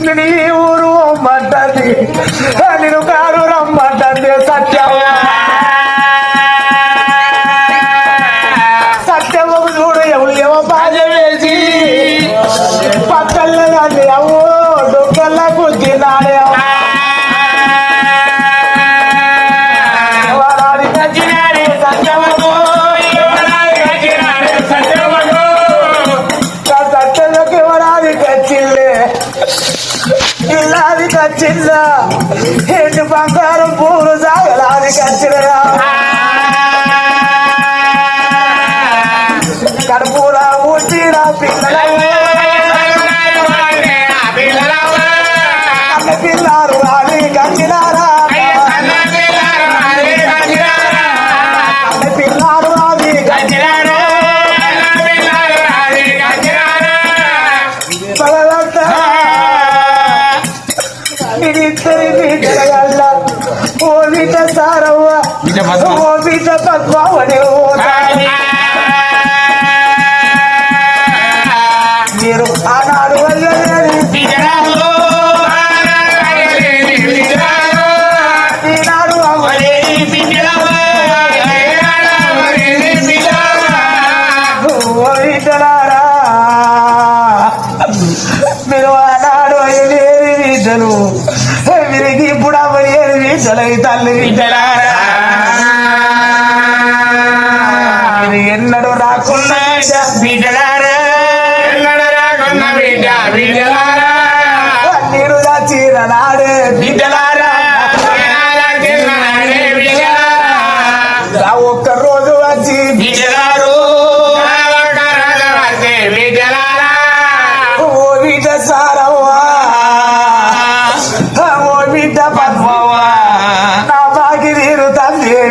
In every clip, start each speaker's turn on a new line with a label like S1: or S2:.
S1: కృష్ణుని ఊరు రమ్మంటుంది నేను కారు రమ్మంటుంది సత్యం. సత్యం ఒక చూడు ఎవరు ఏమో బాధ కచ్చిందా ఏంటి బంగారం పూలు సాగలాది కచ్చిరా కడుపుల ఇద్దరి బిడ్డల ఓ బిడ్డ సారవ్వ ఓ బిడ్డ పద్మావని ఓ సారి. మీరు ఆనాడు వల్లలేని ఈనాడు అవ్వలే ఓ బిడ్డలారా మీరు ఆనాడు అయ్యలేని బిడ్డలు వీరికి ఇప్పుడు బిడ్డలు ఈ తల్లి మీరు ఎన్నడూ రాకుండా బిడ్డలారా నీరు దాచిన నాడే బిడ్డలారా రోజు వచ్చి బిడ్డలారు ఓ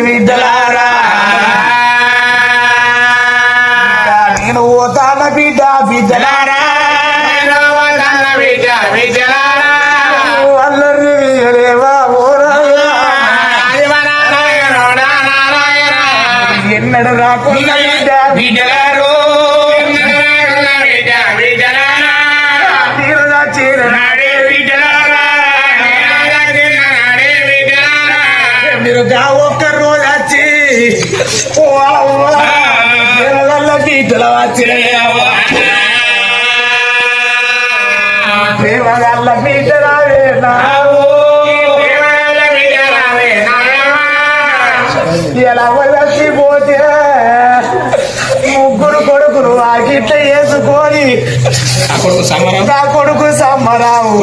S1: బిడ్డలారా నేను ఓ తాన బిడ్డ బిడ్డలారా? అల్లరి వీయలేవా ఓరయ్యా ఎన్నడు రాకుండా బిడ్డ బిడ్డలారు. బిడ్డలారా? మీరు గా దేవగల్ల ఇలా వచ్చి పోతే ముగ్గురు కొడుకులు ఆ గిట్ట వేసుకొని నా కొడుకు సమ్మరావు